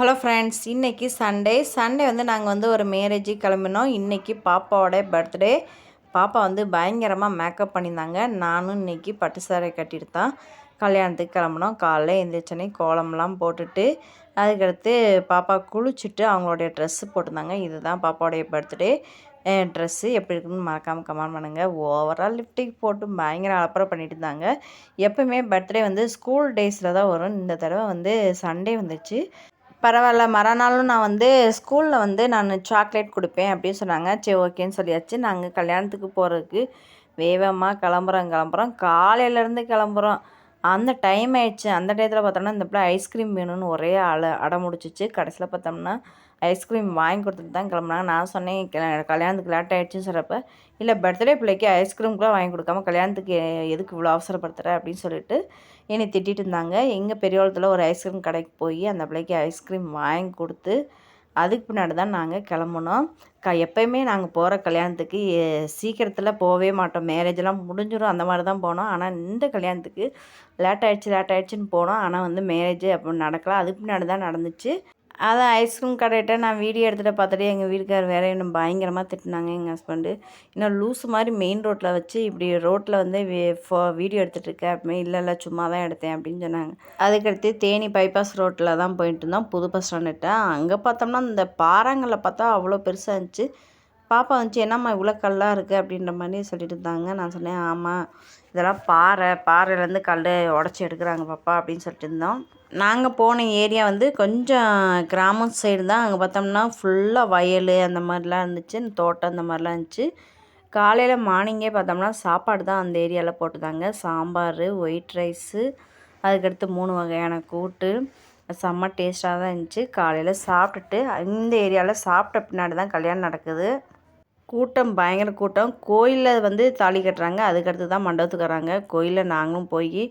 Hello friends இன்றைக்கி Sunday Sunday வந்து நாங்கள் வந்து ஒரு மேரேஜு கிளம்பினோம். இன்றைக்கி பாப்பாவோட பர்த்டே பாப்பா வந்து பயங்கரமாக மேக்கப் பண்ணியிருந்தாங்க. நானும் இன்றைக்கி பட்டு சாரை கட்டிட்டு தான் கல்யாணத்துக்கு கிளம்புனோம். காலைல எழுந்திரிச்சோன்னே கோலம்லாம் போட்டுட்டு அதுக்கடுத்து பாப்பா குளிச்சுட்டு அவங்களுடைய ட்ரெஸ்ஸு போட்டிருந்தாங்க. இதுதான் பாப்பாவுடைய பர்த்டே ட்ரெஸ்ஸு எப்படி இருக்குன்னு மறக்காமல் கமெண்ட் பண்ணுங்கள் ஓவரால் லிப்டிக் போட்டு பயங்கர அலப்பறம் பண்ணிட்டு இருந்தாங்க. எப்போயுமே பர்த்டே வந்து ஸ்கூல் டேஸில் தான் வரும். இந்த தடவை வந்து சண்டே வந்துச்சு. பரவாயில்ல மறுநாளும் நான் வந்து ஸ்கூலில் வந்து நான் சாக்லேட் கொடுப்பேன் அப்படின்னு சொன்னாங்க. சரி ஓகேன்னு சொல்லியாச்சு. நாங்கள் கல்யாணத்துக்கு போகிறதுக்கு வேகமாக கிளம்புறோம் கிளம்புறோம். காலையிலேருந்து கிளம்புறோம். அந்த டைம் ஆயிடுச்சு. அந்த டயத்தில் பார்த்தோம்னா இந்த பிள்ளை ஐஸ்கிரீம் வேணும்னு ஒரே அல அடமுடிச்சிச்சு. முடிச்சிச்சு கடைசியில் பார்த்தோம்னா ஐஸ்கிரீம் வாங்கி கொடுத்துட்டு தான் கிளம்புனாங்க. நான் சொன்னேன் கல்யாணத்துக்கு லேட் ஆகிடுச்சின்னு சொல்கிறப்ப இல்லை பர்த்டே பிள்ளைக்கு ஐஸ்கிரீம் கூட வாங்கி கொடுக்காம கல்யாணத்துக்கு எதுக்கு இவ்வளோ அவசரப்படுத்துகிற அப்படின்னு சொல்லிட்டு என்னை திட்டிகிட்டு இருந்தாங்க. எங்கள் பெரியவளத்தில் ஒரு ஐஸ்கிரீம் கடைக்கு போய் அந்த பிள்ளைக்கு ஐஸ்கிரீம் வாங்கி கொடுத்து அதுக்கு பின்னாடி தான் நாங்கள் கிளம்புனோம். க எப்போயுமே நாங்கள் போகிற கல்யாணத்துக்கு சீக்கிரத்தில் போகவே மாட்டோம். மேரேஜெலாம் முடிஞ்சிடும் அந்த மாதிரி தான் போனோம். ஆனால் இந்த கல்யாணத்துக்கு லேட் ஆகிடுச்சு லேட் ஆகிடுச்சின்னு போனோம். ஆனால் வந்து மேரேஜ் அப்போ நடக்கலை. அதுக்கு பின்னாடி தான் நடந்துச்சு. அதான் ஐஸ்கிரீம் கடையிட்ட நான் வீடியோ எடுத்துகிட்டு பார்த்துட்டு எங்கள் வீட்டுக்கார் வேற இன்னும் பயங்கரமாக திட்டினாங்க எங்கள் ஹஸ்பண்டு இன்னும் லூஸ் மாதிரி மெயின் ரோட்டில் வச்சு இப்படி ரோட்டில் வந்து ஃபோ வீடியோ எடுத்துகிட்டு இருக்கேன் இல்லை இல்லை சும்மா தான் எடுத்தேன் அப்படின்னு சொன்னாங்க. அதுக்கடுத்து தேனி பைபாஸ் ரோட்டில் தான் போயிட்டு இருந்தோம். புது பஸ் ஸ்டாண்டுகிட்ட அங்கே பார்த்தோம்னா இந்த பாறாங்கல்ல பார்த்தா அவ்வளோ பெருசாக இருந்துச்சு. பாப்பா வந்துச்சு என்னம்மா இவ்வளோ கல்லாக இருக்குது அப்படின்ற மாதிரி சொல்லிட்டு இருந்தாங்க. நான் சொன்னேன் ஆமாம் இதெல்லாம் பாறை பாறையிலேருந்து கல் உடச்சி எடுக்கிறாங்க பாப்பா அப்படின்னு சொல்லிட்டு இருந்தோம். நாங்கள் போன ஏரியா வந்து கொஞ்சம் கிராமம் சைடு தான். அங்கே பார்த்தோம்னா ஃபுல்லாக வயல் அந்த மாதிரிலாம் இருந்துச்சு தோட்டம் அந்த மாதிரிலாம் இருந்துச்சு. காலையில் மார்னிங்கே பார்த்தோம்னா சாப்பாடு தான் அந்த ஏரியாவில் போட்டுதாங்க. சாம்பார் ஒயிட் ரைஸு அதுக்கடுத்து மூணு வகையான கூட்டு. செம்ம டேஸ்ட்டாக தான் இருந்துச்சு. காலையில் சாப்பிட்டுட்டு இந்த ஏரியாவில் சாப்பிட்ட பின்னாடி தான் கல்யாணம் நடக்குது. கூட்டம் பயங்கர கூட்டம். கோயிலில் வந்து தாலி கட்டுறாங்க. அதுக்கடுத்து தான் மண்டபத்துக்கு வராங்க. கோயிலில் நாங்களும் போய்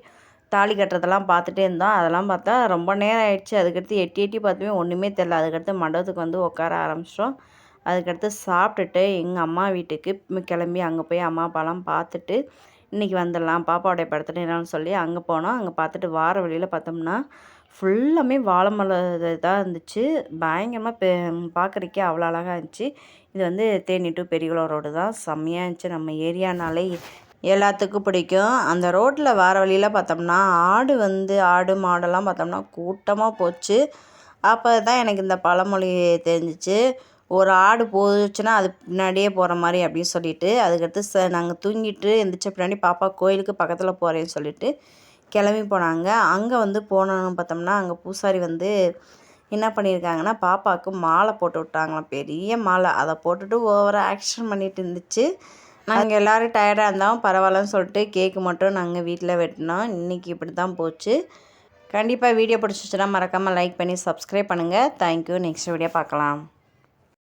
தாலி கட்டுறதெல்லாம் பார்த்துட்டே இருந்தோம். அதெல்லாம் பார்த்தா ரொம்ப நேரம் ஆயிடுச்சு. அதுக்கடுத்து எட்டி எட்டி பார்த்துமே ஒன்றுமே தெரில அதுக்கடுத்து மண்டபத்துக்கு வந்து உட்கார ஆரம்பிச்சிட்டோம். அதுக்கடுத்து சாப்பிட்டுட்டு எங்கள் அம்மா வீட்டுக்கு கிளம்பி அங்கே போய் அம்மா அப்பாலாம் பார்த்துட்டு இன்றைக்கி வந்துடலாம். பாப்பாவுடைய படத்துல என்னன்னு சொல்லி அங்கே போனோம். அங்கே பார்த்துட்டு வார வழியில் பார்த்தோம்னா ஃபுல்லாமே வாழை மலை தான் இருந்துச்சு. பயங்கரமாக பெ பார்க்குறக்கே அவ்வளோ அழகாக இருந்துச்சு. இது வந்து தேனி டு பெரியகுளம் ரோடு தான். செம்மையாக இருந்துச்சு. நம்ம ஏரியானாலே எல்லாத்துக்கும் பிடிக்கும். அந்த ரோட்டில் வர வழியில் பார்த்தோம்னா ஆடு வந்து ஆடு மாடெல்லாம் பார்த்தோம்னா கூட்டமாக போச்சு. அப்போ தான் எனக்கு இந்த பழமொழி தெரிஞ்சிச்சு. ஒரு ஆடு போச்சுன்னா அது பின்னாடியே போகிற மாதிரி அப்படின்னு சொல்லிட்டு அதுக்கடுத்து ச நாங்கள் தூங்கிட்டு எந்திரிச்ச பின்னாடி பாப்பா கோயிலுக்கு பக்கத்தில் போகிறேன்னு சொல்லிட்டு கிளம்பி போனாங்க. அங்கே வந்து போனோன்னு பார்த்தோம்னா அங்கே பூசாரி வந்து என்ன பண்ணியிருக்காங்கன்னா பாப்பாவுக்கு மாலை போட்டு விட்டாங்களாம். பெரிய மாலை. அதை போட்டுட்டு ஓவராக ஆக்ஷன் பண்ணிட்டு இருந்துச்சு. நாங்கள் எல்லோரும் டயர்டாக இருந்தாலும் பரவாயில்லன்னு சொல்லிட்டு கேக்கு மட்டும் நாங்கள் வீட்டில் வெட்டினோம். இன்றைக்கி இப்படி தான் போச்சு. கண்டிப்பாக வீடியோ பிடிச்சிச்சுன்னா மறக்காமல் லைக் பண்ணி சப்ஸ்கிரைப் பண்ணுங்கள் தேங்க்யூ நெக்ஸ்ட் வீடியோ பார்க்கலாம்.